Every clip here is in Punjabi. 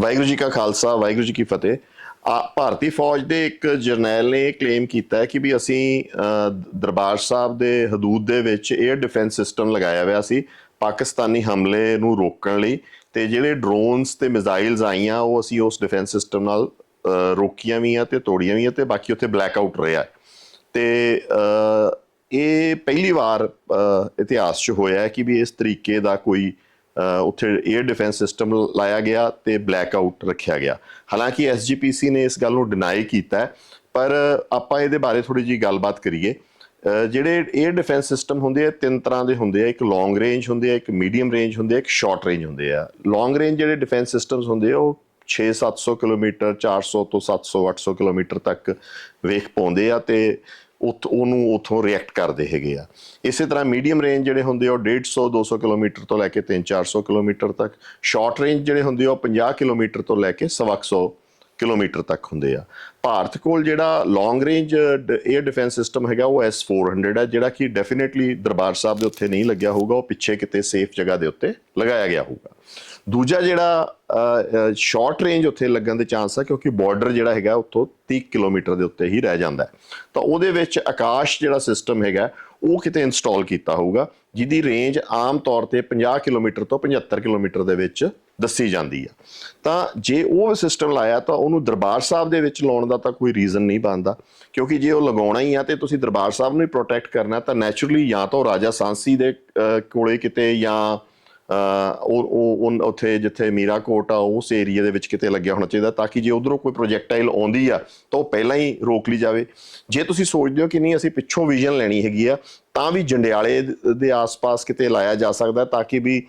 ਵਾਹਿਗੁਰੂ ਜੀ ਕਾ ਖਾਲਸਾ, ਵਾਹਿਗੁਰੂ ਜੀ ਕੀ ਫਤਿਹ ਆ, ਭਾਰਤੀ ਫੌਜ ਦੇ ਇੱਕ ਜਰਨੈਲ ਨੇ ਕਲੇਮ ਕੀਤਾ ਹੈ ਕਿ ਵੀ ਅਸੀਂ ਦਰਬਾਰ ਸਾਹਿਬ ਦੇ ਹਦੂਦ ਦੇ ਵਿੱਚ 에ਅਰ ਡਿਫੈਂਸ ਸਿਸਟਮ ਲਗਾਇਆ ਹੋਇਆ ਸੀ, ਪਾਕਿਸਤਾਨੀ ਹਮਲੇ ਨੂੰ ਰੋਕਣ ਲਈ ਤੇ ਜਿਹੜੇ ਡਰੋਨਸ ਤੇ ਮਿਜ਼ਾਈਲਸ ਆਈਆਂ, ਉਹ ਅਸੀਂ ਉਸ ਡਿਫੈਂਸ ਸਿਸਟਮ ਨਾਲ ਰੋਕੀਆਂ ਵੀ ਆ ਤੇ ਤੋੜੀਆਂ ਵੀ ਆ ਤੇ ਬਾਕੀ ਉੱਥੇ ਬਲੈਕ ਆਊਟ ਰਿਹਾ ਹੈ। ਤੇ ਇਹ ਪਹਿਲੀ ਵਾਰ ਇਤਿਹਾਸ 'ਚ ਹੋਇਆ ਕਿ ਵੀ ਇਸ ਤਰੀਕੇ ਦਾ ਕੋਈ ਉੱਥੇ 에ਅਰ ਡਿਫੈਂਸ ਸਿਸਟਮ ਲਾਇਆ ਗਿਆ ਤੇ ਬਲੈਕ ਆਊਟ ਰੱਖਿਆ ਗਿਆ। ਹਾਲਾਂਕਿ ਐਸਜੀਪੀਸੀ ਨੇ ਇਸ ਗੱਲ ਨੂੰ ਡਿਨਾਈ ਕੀਤਾ ਪਰ ਆਪਾਂ ਇਹਦੇ ਬਾਰੇ ਥੋੜੀ ਜੀ ਗੱਲਬਾਤ ਕਰੀਏ। ਜਿਹੜੇ 에ਅਰ ਡਿਫੈਂਸ ਸਿਸਟਮ ਹੁੰਦੇ ਆ, ਤਿੰਨ ਤਰ੍ਹਾਂ ਦੇ ਹੁੰਦੇ ਆ। ਇੱਕ ਲੌਂਗ ਰੇਂਜ ਹੁੰਦੇ ਆ, ਇੱਕ ਮੀਡੀਅਮ ਰੇਂਜ ਹੁੰਦੇ ਆ, ਇੱਕ ਸ਼ਾਰਟ ਰੇਂਜ ਹੁੰਦੇ ਆ। ਲੌਂਗ ਰੇਂਜ ਜਿਹੜੇ ਡਿਫੈਂਸ ਸਿਸਟਮਸ ਹੁੰਦੇ ਆ, ਉਹ 6-700 ਕਿਲੋਮੀਟਰ 400 ਤੋਂ 700-800 ਕਿਲੋਮੀਟਰ ਤੱਕ ਵੇਖ ਪਾਉਂਦੇ ਆ ਤੇ ਉਥ, ਉਹਨੂੰ ਉਥੋਂ ਰਿਐਕਟ ਕਰਦੇ ਹੈਗੇ ਆ। ਇਸੇ ਤਰ੍ਹਾਂ ਮੀਡੀਅਮ ਰੇਂਜ ਜਿਹੜੇ ਹੁੰਦੇ ਆ, ਉਹ 150 200 ਕਿਲੋਮੀਟਰ ਤੋਂ ਲੈ ਕੇ 3-400 ਕਿਲੋਮੀਟਰ ਤੱਕ। ਸ਼ਾਰਟ ਰੇਂਜ ਜਿਹੜੇ ਹੁੰਦੇ ਆ, ਉਹ 50 ਕਿਲੋਮੀਟਰ ਤੋਂ ਲੈ ਕੇ 100 ਕਿਲੋਮੀਟਰ ਤੱਕ ਹੁੰਦੇ ਆ। ਭਾਰਤ ਕੋਲ ਜਿਹੜਾ long range air defence system ਹੈਗਾ, ਉਹ S400 ਹੈ ਜਿਹੜਾ ਕਿ ਡੈਫੀਨਿਟਲੀ ਦਰਬਾਰ ਸਾਹਿਬ ਦੇ ਉੱਤੇ ਨਹੀਂ ਲੱਗਿਆ ਹੋਊਗਾ, ਉਹ ਪਿੱਛੇ ਕਿਤੇ ਸੇਫ ਜਗ੍ਹਾ ਦੇ ਉੱਤੇ ਲਗਾਇਆ ਗਿਆ ਹੋਊਗਾ। ਦੂਜਾ ਜਿਹੜਾ ਸ਼ਾਰਟ ਰੇਂਜ ਉੱਥੇ ਲੱਗਣ ਦੇ ਚਾਂਸ ਆ ਕਿਉਂਕਿ ਬਾਰਡਰ ਜਿਹੜਾ ਹੈਗਾ ਉੱਥੋਂ 30 ਕਿਲੋਮੀਟਰ ਦੇ ਉੱਤੇ ਹੀ ਰਹਿ ਜਾਂਦਾ ਤਾਂ ਉਹਦੇ ਵਿੱਚ ਆਕਾਸ਼ ਜਿਹੜਾ ਸਿਸਟਮ ਹੈਗਾ ਉਹ ਕਿਤੇ ਇੰਸਟਾਲ ਕੀਤਾ ਹੋਊਗਾ ਜਿਹਦੀ ਰੇਂਜ ਆਮ ਤੌਰ ਤੇ 50 ਕਿਲੋਮੀਟਰ ਤੋਂ 75 ਕਿਲੋਮੀਟਰ ਦੇ ਵਿੱਚ ਦੱਸੀ ਜਾਂਦੀ ਆ। ਤਾਂ ਜੇ ਉਹ ਸਿਸਟਮ ਲਾਇਆ ਤਾਂ ਉਹਨੂੰ ਦਰਬਾਰ ਸਾਹਿਬ ਦੇ ਵਿੱਚ ਲਾਉਣ ਦਾ ਤਾਂ ਕੋਈ ਰੀਜ਼ਨ ਨਹੀਂ ਬਣਦਾ ਕਿਉਂਕਿ ਜੇ ਉਹ ਲਗਾਉਣਾ ਹੀ ਆ ਤੇ ਤੁਸੀਂ ਦਰਬਾਰ ਸਾਹਿਬ ਨੂੰ ਹੀ ਪ੍ਰੋਟੈਕਟ ਕਰਨਾ ਤਾਂ ਨੈਚੁਰਲੀ ਜਾਂ ਤਾਂ ਉਹ ਰਾਜਾ ਸਾਂਸੀ ਦੇ ਅਹ, ਕੋਲੇ ਕਿਤੇ ਜਾਂ ਉਹ ਉਹ ਉੱਥੇ ਜਿੱਥੇ ਮੀਰਾ ਕੋਟ ਆ, ਉਸ ਏਰੀਆ ਦੇ ਵਿੱਚ ਕਿਤੇ ਲੱਗਿਆ ਹੋਣਾ ਚਾਹੀਦਾ ਤਾਂ ਕਿ ਜੇ ਉਧਰੋਂ ਕੋਈ ਪ੍ਰੋਜੈਕਟਾਈਲ ਆਉਂਦੀ ਆ, ਤਾਂ ਉਹ ਪਹਿਲਾਂ ਹੀ ਰੋਕ ਲਈ ਜਾਵੇ। ਜੇ ਤੁਸੀਂ ਸੋਚਦੇ ਹੋ ਕਿ ਨਹੀਂ, ਅਸੀਂ ਪਿੱਛੋਂ ਵਿਜ਼ਨ ਲੈਣੀ ਹੈਗੀ ਆ ਤਾਂ ਵੀ ਜੰਡਿਆਲੇ ਦੇ ਆਸ-ਪਾਸ ਕਿਤੇ ਲਾਇਆ ਜਾ ਸਕਦਾ ਤਾਂ ਕਿ ਵੀ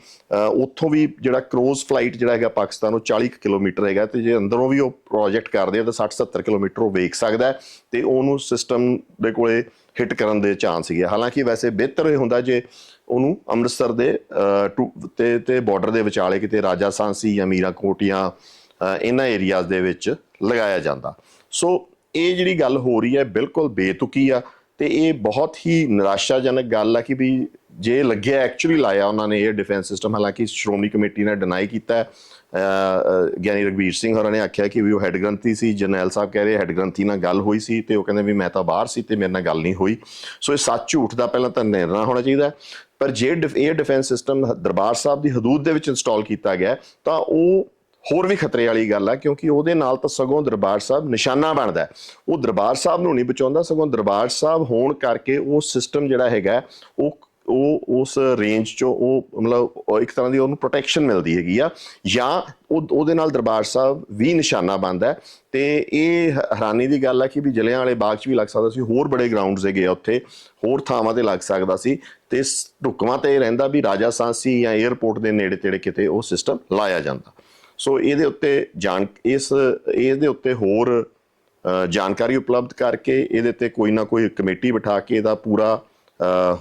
ਉੱਥੋਂ ਵੀ ਜਿਹੜਾ ਕਰੋਜ਼ ਫਲਾਈਟ ਜਿਹੜਾ ਹੈਗਾ ਪਾਕਿਸਤਾਨ ਨੂੰ 40 ਕੁ ਕਿਲੋਮੀਟਰ ਹੈਗਾ ਤੇ ਜੇ ਅੰਦਰੋਂ ਵੀ ਉਹ ਪ੍ਰੋਜੈਕਟ ਕਰਦੇ ਆ, ਤਾਂ 60-70 ਕਿਲੋਮੀਟਰ ਉਹ ਵੇਖ ਸਕਦਾ ਹੈ, ਤੇ ਉਹਨੂੰ ਸਿਸਟਮ ਦੇ ਕੋਲੇ ਹਿੱਟ ਕਰਨ ਦੇ ਚਾਂਸ ਹੈਗੇ ਹਾਲਾਂਕਿ ਵੈਸੇ ਬਿਹਤਰ ਇਹ ਹੁੰਦਾ ਜੇ ਉਹਨੂੰ ਅੰਮ੍ਰਿਤਸਰ ਦੇ ਟੂ- ਤੇ ਤੇ ਬਾਰਡਰ ਦੇ ਵਿਚਾਲੇ ਕਿਤੇ ਰਾਜਾ ਸਾਂਸੀ ਜਾਂ ਮੀਰਾ ਕੋਟੀਆਂ ਇਹਨਾਂ ਏਰੀਆਜ਼ ਦੇ ਵਿੱਚ ਲਗਾਇਆ ਜਾਂਦਾ। ਸੋ ਇਹ ਜਿਹੜੀ ਗੱਲ ਹੋ ਰਹੀ ਹੈ, ਬਿਲਕੁਲ ਬੇਤੁਕੀ ਆ। ਤੇ ਇਹ ਬਹੁਤ ਹੀ ਨਿਰਾਸ਼ਾਜਨਕ ਗੱਲ ਆ ਕਿ ਵੀ ਜੇ ਲੱਗਿਆ ਐਕਚੁਅਲੀ ਲਾਇਆ ਉਹਨਾਂ ਨੇ ਇਹ ਡਿਫੈਂਸ ਸਿਸਟਮ ਹਾਲਾਂਕਿ ਸ਼੍ਰੋਮਣੀ ਕਮੇਟੀ ਨੇ ਡਿਨਾਈ ਕੀਤਾ। ਗਿਆਨੀ ਰਗਵੀਰ ਸਿੰਘ ਹੋਰਾਂ ਨੇ ਆਖਿਆ ਕਿ ਵੀ ਉਹ ਹੈੱਡ ਗ੍ਰੰਥੀ ਸੀ। ਜਰਨੈਲ ਸਾਹਿਬ ਕਹਿ ਰਹੇ ਹੈੱਡ ਗ੍ਰੰਥੀ ਨਾਲ ਗੱਲ ਹੋਈ ਸੀ ਤੇ ਉਹ ਕਹਿੰਦੇ ਵੀ ਮੈਂ ਤਾਂ ਬਾਹਰ ਸੀ ਤੇ ਮੇਰੇ ਨਾਲ ਗੱਲ ਨਹੀਂ ਹੋਈ। ਸੋ ਇਹ ਸੱਚ ਝੂਠ ਦਾ ਪਹਿਲਾਂ ਤਾਂ ਨਿਰਣਾ ਹੋਣਾ ਚਾਹੀਦਾ। ਪਰ ਜੇ ਡਿਫ- ਇਹ ਡਿਫੈਂਸ ਸਿਸਟਮ ਦਰਬਾਰ ਸਾਹਿਬ ਦੀ ਹਦੂਦ ਦੇ ਵਿੱਚ ਇੰਸਟਾਲ ਕੀਤਾ ਗਿਆ, ਤਾਂ ਉਹ ਹੋਰ ਵੀ ਖਤਰੇ ਵਾਲੀ ਗੱਲ ਆ, ਕਿਉਂਕਿ ਉਹਦੇ ਨਾਲ ਤਾਂ ਸਗੋਂ ਦਰਬਾਰ ਸਾਹਿਬ ਨਿਸ਼ਾਨਾ ਬਣਦਾ ਉਹ ਦਰਬਾਰ ਸਾਹਿਬ ਨੂੰ ਨਹੀਂ ਬਚਾਉਂਦਾ, ਸਗੋਂ ਦਰਬਾਰ ਸਾਹਿਬ ਹੋਣ ਕਰਕੇ ਉਹ ਸਿਸਟਮ ਜਿਹੜਾ ਹੈਗਾ ਉਹ ਉਹ ਉਸ ਰੇਂਜ ਚੋਂ ਉਹ ਮਤਲਬ ਇੱਕ ਤਰ੍ਹਾਂ ਦੀ ਉਹਨੂੰ ਪ੍ਰੋਟੈਕਸ਼ਨ ਮਿਲਦੀ ਹੈਗੀ ਆ, ਜਾਂ ਉਹ ਉਹਦੇ ਨਾਲ ਦਰਬਾਰ ਸਾਹਿਬ ਵੀ ਨਿਸ਼ਾਨਾ ਬਣਦਾ ਹੈ। ਤੇ ਇਹ ਹੈਰਾਨੀ ਦੀ ਗੱਲ ਆ ਕਿ ਵੀ ਜਲਿਆਂ ਵਾਲੇ ਬਾਗ 'ਚ ਵੀ ਲੱਗ ਸਕਦਾ ਸੀ, ਹੋਰ ਬੜੇ ਗਰਾਊਂਡਸ ਹੈਗੇ ਆ ਉੱਥੇ, ਹੋਰ ਥਾਵਾਂ ਤੇ ਲੱਗ ਸਕਦਾ ਸੀ, ਤੇ ਢੁਕਵਾਂ ਤੇ ਇਹ ਰਹਿੰਦਾ ਵੀ ਰਾਜਾ ਸਾਂਸੀ ਜਾਂ 에ਅਰਪੋਰਟ ਦੇ ਨੇੜੇ ਤੇੜੇ ਕਿਤੇ ਉਹ ਸਿਸਟਮ ਲਾਇਆ ਜਾਂਦਾ। ਸੋ ਇਹਦੇ ਉੱਤੇ ਜਾਣ, ਇਸ, ਇਹਦੇ ਉੱਤੇ ਹੋਰ ਜਾਣਕਾਰੀ ਉਪਲਬਧ ਕਰਕੇ ਇਹਦੇ ਤੇ ਕੋਈ ਨਾ ਕੋਈ ਕਮੇਟੀ ਬਿਠਾ ਕੇ ਇਹਦਾ ਪੂਰਾ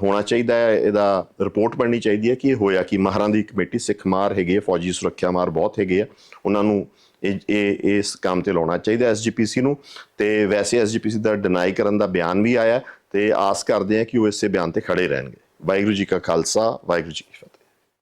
ਹੋਣਾ ਚਾਹੀਦਾ ਹੈ। ਇਹਦਾ ਰਿਪੋਰਟ ਬਣਨੀ ਚਾਹੀਦੀ ਹੈ ਕਿ ਇਹ ਹੋਇਆ ਕਿ? ਮਾਹਰਾਂ ਦੀ ਕਮੇਟੀ ਸਿੱਖ ਮਾਰ ਹੈਗੇ ਫੌਜੀ ਸੁਰੱਖਿਆ ਮਾਰ ਬਹੁਤ ਹੈਗੇ ਆ। ਉਹਨਾਂ ਨੂੰ ਇਹ ਇਹ, ਇਸ ਕੰਮ ਤੇ ਲਾਉਣਾ ਚਾਹੀਦਾ ਐਸਜੀਪੀਸੀ ਨੂੰ। ਤੇ ਵੈਸੇ ਐਸਜੀਪੀਸੀ ਦਾ ਡਿਨਾਈ ਕਰਨ ਦਾ ਬਿਆਨ ਵੀ ਆਇਆ ਤੇ ਆਸ ਕਰਦੇ ਆ ਕਿ ਉਹ ਇਸੇ ਬਿਆਨ ਤੇ ਖੜੇ ਰਹਿਣਗੇ। ਵਾਹਿਗੁਰੂ ਜੀ ਕਾ ਖਾਲਸਾ, ਵਾਹਿਗੁਰੂ ਜੀ ਕੀ ਫਤਿਹ।